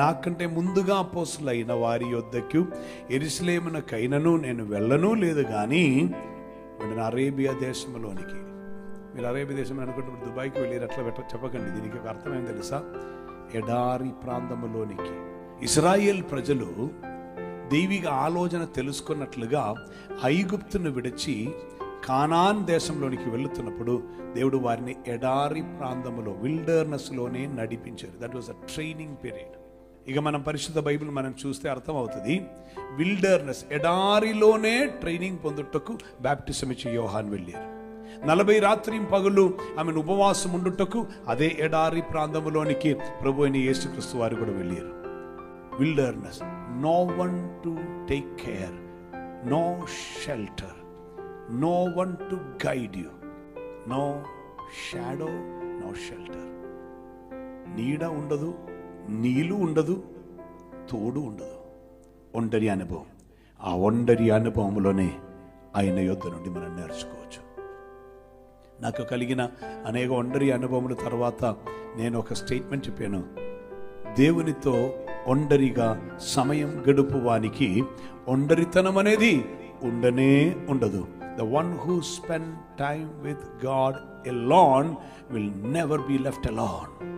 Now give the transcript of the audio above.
నాకంటే ముందుగా అపోసులైన వారి యొద్దకు ఎరుసలేమునకైనను నేను వెళ్ళను లేదు కానీ నేను అరేబియా దేశంలోనికి. మీరు అరేబియా దేశం అనుకుంటే దుబాయ్కి వెళ్ళి అట్లా పెట్ట చెప్పకండి దీనికి ఒక తెలుసా? ఎడారి ప్రాంతములోనికి. ఇస్రాయేల్ ప్రజలు దైవిక ఆలోచన తెలుసుకున్నట్లుగా ఐగుప్తును విడిచి కానాన్ దేశంలోనికి వెళుతున్నప్పుడు దేవుడు వారిని ఎడారి ప్రాంతంలో విల్డర్నెస్లోనే నడిపించారు. That was a training period ఇక మనం పరిశుద్ధ బైబిల్ మనం చూస్తే అర్థమవుతుంది. విల్డర్నెస్ ఎడారిలోనే ట్రైనింగ్ పొందుటకు బ్యాప్టిజం ఇచ్చి యోహాన్ వెళ్ళారు. నలభై రాత్రి పగులు ఆమెను ఉపవాసం ఉండుటకు అదే ఎడారి ప్రాంతములోనికి ప్రభు అయిన యేసుక్రీస్తు వారు కూడా వెళ్ళారు. Wilderness no one to take care no shelter no one to guide you no shadow no shelter నీడ ఉండదు నీళ్ళు ఉండదు తోడు ఉండదు. ఒంటరి అనుభవం. ఆ ఒంటరి అనుభవంలోనే ఆయన యొద్ధ నుండి మనం నేర్చుకోవచ్చు. నాకు కలిగిన అనేక ఒంటరి అనుభవముల తర్వాత నేను ఒక స్టేట్మెంట్ చెప్పాను. దేవునితో ఒండరిగా సమయం గడుపువానికి ఒండరితనం అనేది ఉండనే ఉండదు. The one who spend time with God alone will never be left alone